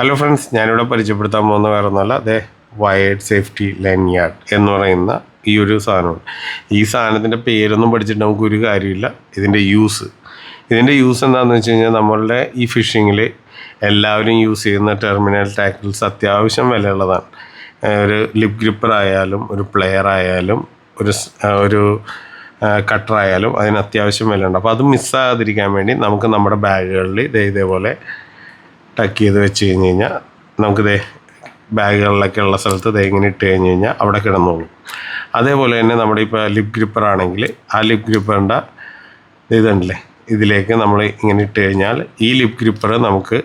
Hello friends ഞാനിവിടെ പരിചയപ്പെടുത്താൻ പോകുന്ന വേറെ ഒന്നുമല്ല അതെ വയേർഡ് സേഫ്റ്റി ലെൻയാർഡ് എന്ന് പറയുന്ന ഈ ഒരു സാധനമാണ്. ഈ സാധനത്തിന്റെ പേരൊന്നും പഠിച്ചിട്ട് നമുക്ക് ഒരു കാര്യമില്ല. ഇതിന്റെ യൂസ് ഇതിന്റെ യൂസ് എന്താണെന്ന് വെച്ച് കഴിഞ്ഞാൽ നമ്മളുടെ ഈ ഫിഷിങ്ങിൽ എല്ലാവരും യൂസ് ചെയ്യുന്ന ടെർമിനൽ ടാക്കിൾസ് അത്യാവശ്യം വിലയുള്ളതാണ്. ഒരു ലിപ് ഗ്രിപ്പർ ആയാലും ഒരു പ്ലെയർ ആയാലും ഒരു ഒരു കട്ടർ ആയാലും അതിന് അത്യാവശ്യം വിലയുണ്ട്. അപ്പോൾ അത് മിസ്സാകാതിരിക്കാൻ വേണ്ടി നമുക്ക് നമ്മുടെ ബാഗുകളിൽ ഇതേ ഇതേപോലെ ടക്ക് ചെയ്ത് വെച്ച് കഴിഞ്ഞ് കഴിഞ്ഞാൽ നമുക്കിതേ ബാഗുകളിലൊക്കെ ഉള്ള സ്ഥലത്ത് ദേ ഇങ്ങനെ ഇട്ട് കഴിഞ്ഞ് കഴിഞ്ഞാൽ അവിടെ കിടന്നോളും. അതേപോലെ തന്നെ നമ്മുടെ ഇപ്പോൾ ലിപ് ഗ്രിപ്പർ ആണെങ്കിൽ ആ ലിപ് ഗ്രിപ്പറിന്റെ ഇതുണ്ടല്ലേ? ഇതിലേക്ക് നമ്മൾ ഇങ്ങനെ ഇട്ട് കഴിഞ്ഞാൽ ഈ ലിപ് ഗ്രിപ്പർ നമുക്ക്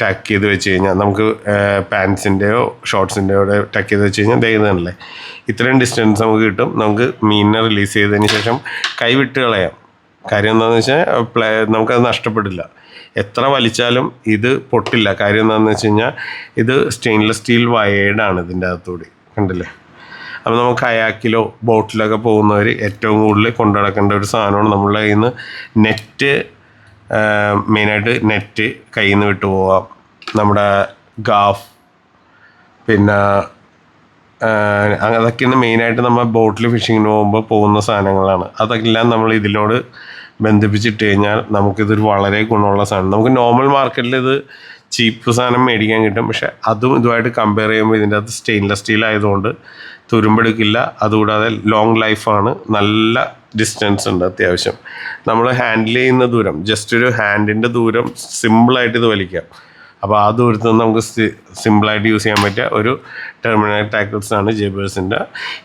ടക്ക് ചെയ്ത് വെച്ച് കഴിഞ്ഞാൽ നമുക്ക് പാൻസിന്റെയോ ഷോർട്സിന്റെയോ ടക്ക് ചെയ്ത് വെച്ച് കഴിഞ്ഞാൽ ദേ ഇതുണ്ടല്ലേ? ഇത്രയും ഡിസ്റ്റൻസ് നമുക്ക് കിട്ടും. നമുക്ക് മീനിനെ റിലീസ് ചെയ്തതിന് ശേഷം കൈവിട്ട് കളയാം. കാര്യം എന്താണെന്ന് വെച്ചാൽ പ്ലേ നമുക്കത് നഷ്ടപ്പെടില്ല. എത്ര വലിച്ചാലും ഇത് പൊട്ടില്ല. കാര്യം എന്താണെന്ന് വെച്ച് കഴിഞ്ഞാൽ ഇത് സ്റ്റെയിൻലെസ് സ്റ്റീൽ വയേഡാണ് ഇതിന്റെ അകത്തൂടി. കണ്ടില്ലേ? അപ്പോൾ നമുക്ക് കയാക്കിലോ ബോട്ടിലൊക്കെ പോകുന്നവർ ഏറ്റവും കൂടുതൽ കൊണ്ടു നടക്കേണ്ട ഒരു സാധനമാണ് നമ്മളുടെ കയ്യിൽ നിന്ന് നെറ്റ് മെയിനായിട്ട് നെറ്റ് കയ്യിൽ നിന്ന് വിട്ടു പോവാം. നമ്മുടെ ഗാഫ് പിന്നെ അതൊക്കെയാണ് മെയിനായിട്ട് നമ്മൾ ബോട്ടിൽ ഫിഷിങ്ങിന് പോകുമ്പോൾ പോകുന്ന സാധനങ്ങളാണ്. അതെല്ലാം നമ്മൾ ഇതിനോട് ബന്ധിപ്പിച്ചിട്ട് കഴിഞ്ഞാൽ നമുക്കിതൊരു വളരെ ഗുണമുള്ള സാധനം. നമുക്ക് നോർമൽ മാർക്കറ്റിൽ ഇത് ചീപ്പ് സാധനം മേടിക്കാൻ കിട്ടും. പക്ഷെ അതും ഇതുമായിട്ട് കമ്പയർ ചെയ്യുമ്പോൾ ഇതിന്റെ അകത്ത് സ്റ്റെയിൻലെസ് സ്റ്റീൽ ആയതുകൊണ്ട് തുരുമ്പെടുക്കില്ല അതുകൂടാതെ ലോങ് ലൈഫാണ് നല്ല ഡിസ്റ്റൻസ് ഉണ്ട് അത്യാവശ്യം. നമ്മൾ ഹാൻഡിൽ ചെയ്യുന്ന ദൂരം ജസ്റ്റ് ഒരു ഹാൻഡിന്റെ ദൂരം സിമ്പിളായിട്ട് ഇത് വലിക്കാം. അപ്പോൾ അത് ഒരുത്തും നമുക്ക് സിമ്പിളായിട്ട് യൂസ് ചെയ്യാൻ പറ്റിയ ഒരു ടെർമിനൽ ടാക്കിൾസ് ആണ് ജേബേഴ്സിന്റെ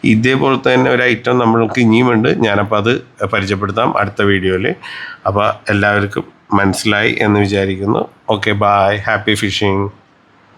ഇതേപോലത്തെ തന്നെ ഒരു ഐറ്റം നമ്മൾക്ക് ഇനിയുമുണ്ട് ഞാനപ്പോൾ അത് പരിചയപ്പെടുത്താം അടുത്ത വീഡിയോയിൽ അപ്പോൾ എല്ലാവർക്കും മനസ്സിലായി എന്ന് വിചാരിക്കുന്നു. Okay bye happy phishing